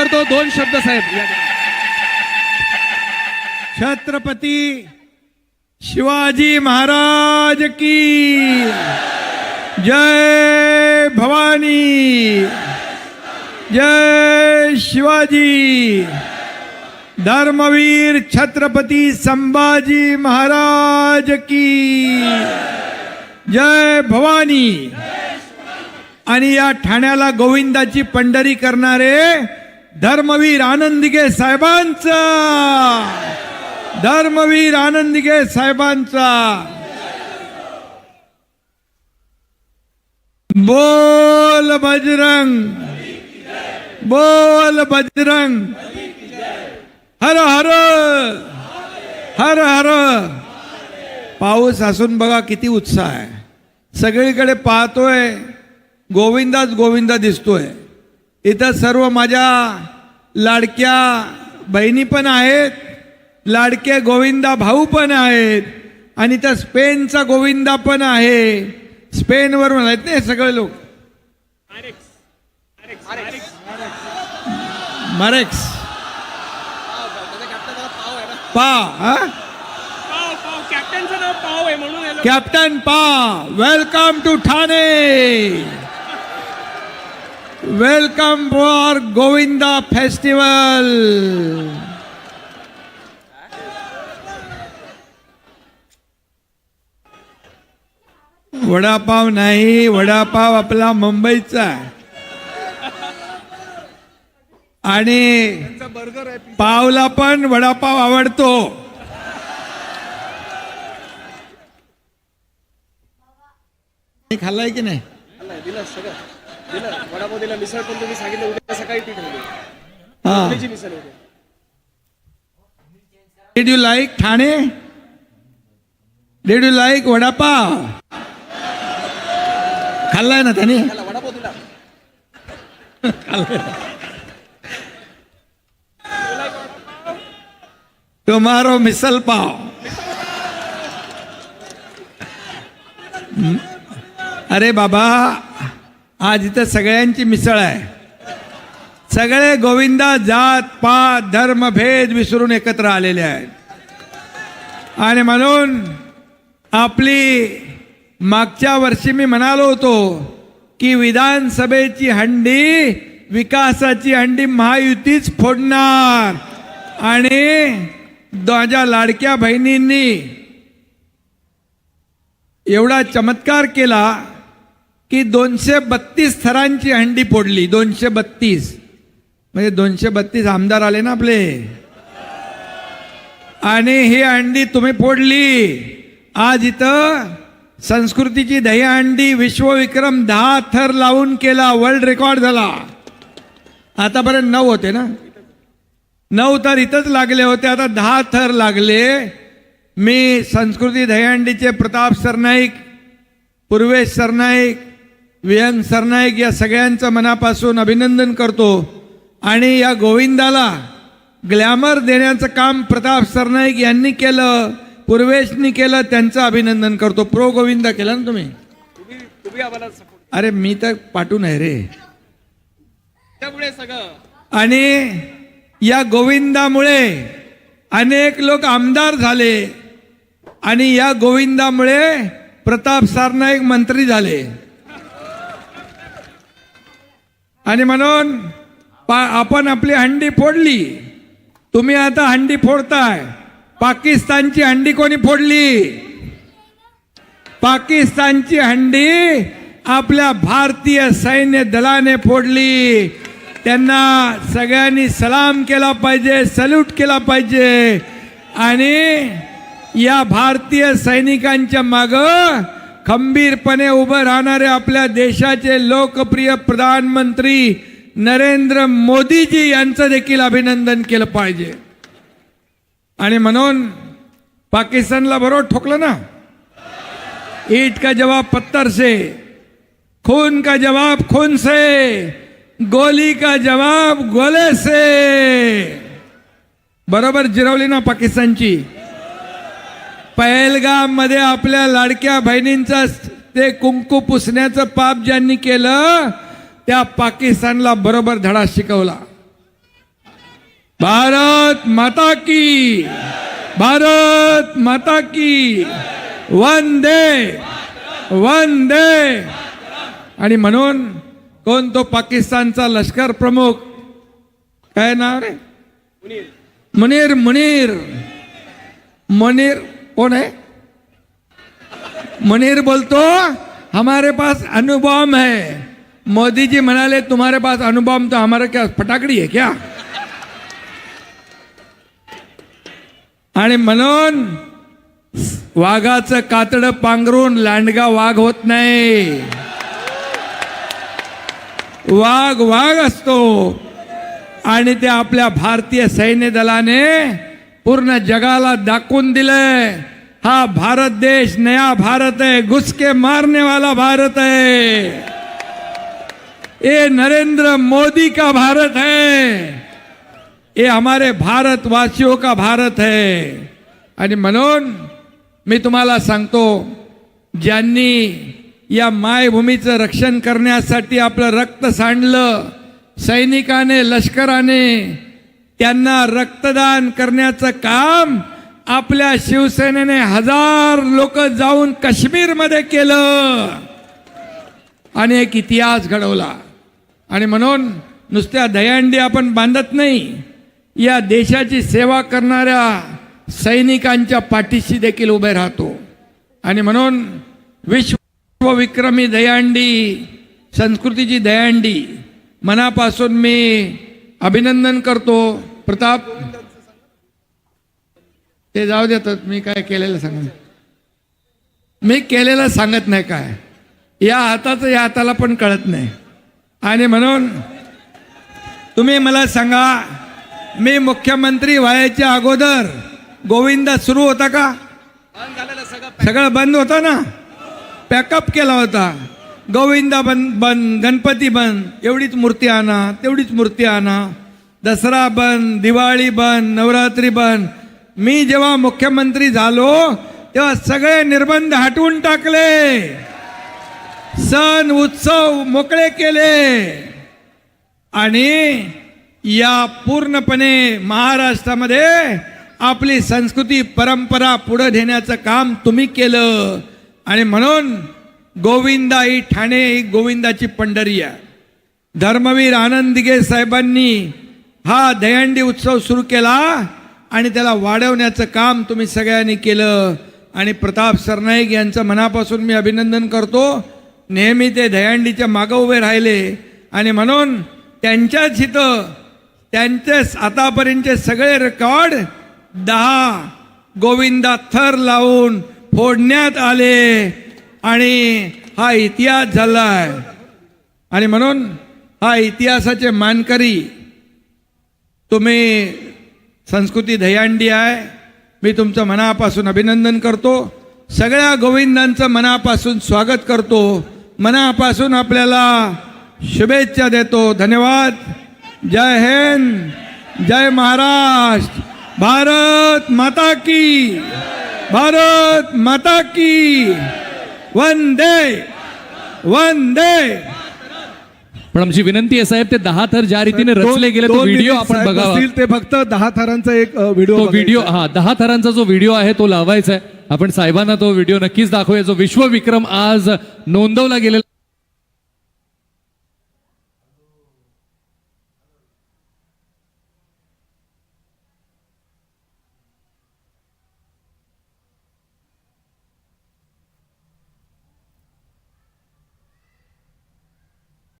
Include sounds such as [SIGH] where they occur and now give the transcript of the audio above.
करतो दोन शब्द साहेब. या छत्रपती शिवाजी महाराज की जय भवानी जय शिवाजी. धर्मवीर छत्रपती संभाजी महाराज की जय भवानी. आणि या ठाण्याला गोविंदाची पंढरी करणारे धर्मवीर आनंदिगे साहेबांचा. धर्मवीर आनंदिगे साहेबांचा. बोल बजरंग. बोल बजरंग. हर हर. हर हर. पाऊस असून बघा किती उत्साह आहे. सगळीकडे पाहतोय. गोविंदाच गोविंदा दिसतोय. इथं सर्व माझ्या लाडक्या बहिणी पण आहेत लाडके गोविंदा भाऊ पण आहेत आणि त्या स्पेनचा गोविंदा पण आहे. स्पेनवरून आहेत ना हे सगळे लोक. मरेक्स. पा हा? पाव हे कॅप्टन पा welcome to Thane. Welcome for Govinda festival vada pav नाही वडापाव आपला मुंबईचा आणि पावला पण वडापाव आवडतो खाल्लाय की नाही दिलं. सगळं दिलं वडापाव दिला मिसळ पण तुम्ही सांगितलं उद्या सकाळी ती ठेवली हा. पुण्याची मिसळ होती did you like Thane did you like vada pav खाल्लाय ना त्याने त्याला वडापाव दिला टुमारो [LAUGHS] मिसल पाव? अरे बाबा आज इथं सगळ्यांची मिसळ आहे. सगळे गोविंदा जात पात धर्म भेद विसरून एकत्र आलेले आहेत. आणि म्हणून आपली मागच्या वर्षी मी म्हणालो होतो की विधानसभेची हंडी विकासाची हंडी महायुतीच फोडणार. आणि माझ्या लाडक्या बहिणींनी एवढा चमत्कार केला की दोनशे बत्तीस थरांची हंडी फोडली. दोनशे बत्तीस. म्हणजे दोनशे बत्तीस आमदार आले ना आपले. आणि ही अंडी तुम्ही फोडली. आज इथं संस्कृतीची दहीहंडी विश्वविक्रम दहा थर लावून केला. वर्ल्ड रेकॉर्ड झाला. आतापर्यंत नऊ होते ना? नऊ तर इथंच लागले होते. आता दहा थर लागले. मी संस्कृती दहीहंडीचे प्रताप सरनाईक पूर्वेश सरनाईक विहंग सरनाईक या सगळ्यांचं मनापासून अभिनंदन करतो आणि या गोविंदाला ग्लॅमर देण्याचं काम प्रताप सरनाईक यांनी केलं पूर्वेशनी केलं त्यांचं अभिनंदन करतो. प्रो गोविंदा केलं ना तुम्ही? अरे मी तर पाठवून आहे रे. त्यामुळे सगळं आणि या गोविंदामुळे अनेक लोक आमदार झाले आणि या गोविंदामुळे प्रताप सरनाईक मंत्री झाले. आणि म्हणून पा आपण आपली हंडी फोडली. तुम्ही आता हंडी फोडताय. पाकिस्तानची हंडी कोणी फोडली? पाकिस्तानची हंडी आपल्या भारतीय सैन्य दलाने फोडली. त्यांना सगळ्यांनी सलाम केला पाहिजे सल्यूट केला पाहिजे. आणि या भारतीय सैनिकांच्या मागं खंबीरपणे उभं राहणारे आपल्या देशाचे लोकप्रिय प्रधानमंत्री नरेंद्र मोदीजी यांचं देखील अभिनंदन केलं पाहिजे. आणि म्हणून पाकिस्तानला बरोबर ठोकलं ना? ईट का जवाब पत्थर से खून का जवाब खून से गोली का जवाब गोले से. बरोबर जिरवली ना पाकिस्तानची? मध्ये आपल्या लाडक्या बहिणींचा ते कुंकू पुसण्याचं पाप ज्यांनी केलं त्या पाकिस्तानला बरोबर धडा शिकवला. भारत माता की भारत माता की वंदे वंदे. आणि म्हणून कोण तो पाकिस्तानचा लष्कर प्रमुख? काय नाव रे? मुनीर मुनीर. मुनीर. कोण है? मनीर बोलतो हमारे पास अणुबॉम्ब है। मोदी जी म्हणाले तुम्हारे पास अणुबॉम्ब तो हमारे क्या फटाकडी है क्या? आणि म्हणून वाघाचं कातडं पांघरून लांडगा वाघ होत नाही. वाघ वाघ असतो. आणि ते आपल्या भारतीय सैन्य दलाने पूर्ण जगाला दाखवून दिलंय. हा भारत देश नया भारत है घुसके मारने वाला भारत है ये नरेंद्र मोदी का भारत है? ये हमारे भारतवासियों का भारत है. आणि म्हणून मी तुम्हाला सांगतो ज्यांनी या मायभूमीचं रक्षण करण्यासाठी आपलं रक्त सांडलं सैनिकाने लष्कराने त्यांना रक्तदान करण्याचं काम आपल्या शिवसेनेने हजार लोक जाऊन काश्मीरमध्ये केलं. आणि एक इतिहास घडवला. आणि म्हणून नुसत्या दयांडी आपण बांधत नाही या देशाची सेवा करणाऱ्या सैनिकांच्या पाठीशी देखील उभे राहतो. आणि म्हणून विश्वविक्रमी दयांडी संस्कृतीची दयांडी मनापासून मी अभिनंदन करतो. प्रताप ते जाऊ देतात मी काय केलेलं सांगत मी केलेलं सांगत नाही काय. या हाताचं या हाताला पण कळत नाही. आणि म्हणून तुम्ही मला सांगा मी मुख्यमंत्री व्हायच्या अगोदर गोविंदा सुरू होता का? सगळं सगळं बंद होतं ना? पॅकअप केला होता. गोविंदा बंद बंद गणपती बंद एवढीच मूर्ती आणा तेवढीच मूर्ती आणा. दसरा बंद दिवाळी बंद नवरात्री बंद मी जेव्हा मुख्यमंत्री झालो तेव्हा सगळे निर्बंध हटवून टाकले. सण उत्सव मोकळे केले. आणि या पूर्णपणे महाराष्ट्रामध्ये आपली संस्कृती परंपरा पुढे नेण्याचं काम तुम्ही केलं. आणि म्हणून गोविंदा ही ठाणे ही गोविंदाची पंढरी आहे. धर्मवीर आनंद साहेबांनी हा दहीहंडी उत्सव सुरू केला. आणि त्याला वाढवण्याचं काम तुम्ही सगळ्यांनी केलं. आणि प्रताप सरनाईक यांचं मनापासून मी अभिनंदन करतो. नेहमी ते दयांडीच्या मागं उभे राहिले. आणि म्हणून त्यांच्याच इथं त्यांचेच आतापर्यंतचे सगळे रेकॉर्ड दहा गोविंदा थर लावून फोडण्यात आले. आणि हा इतिहास झाला आहे आणि म्हणून हा इतिहासाचे मानकरी तुम्ही संस्कृती दहीहंडी आहे. मी तुमचं मनापासून अभिनंदन करतो. सगळ्या गोविंदांचं मनापासून स्वागत करतो. मनापासून आपल्याला शुभेच्छा देतो. धन्यवाद. जय हिंद. जय महाराष्ट्र. भारत माता की. भारत माता की. वंदे. वंदे. पण आमची विनंती आहे साहेब ते दहा थर ज्या रीतीने रचले गेले तो व्हिडिओ आपण बघावा. ते फक्त दहा थरांचा एक व्हिडिओ व्हिडिओ. हा दहा थरांचा जो व्हिडिओ आहे तो लावायचा आहे. आपण साहेबांना तो व्हिडिओ नक्कीच दाखवूया. जो विश्वविक्रम आज नोंदवला गेलेला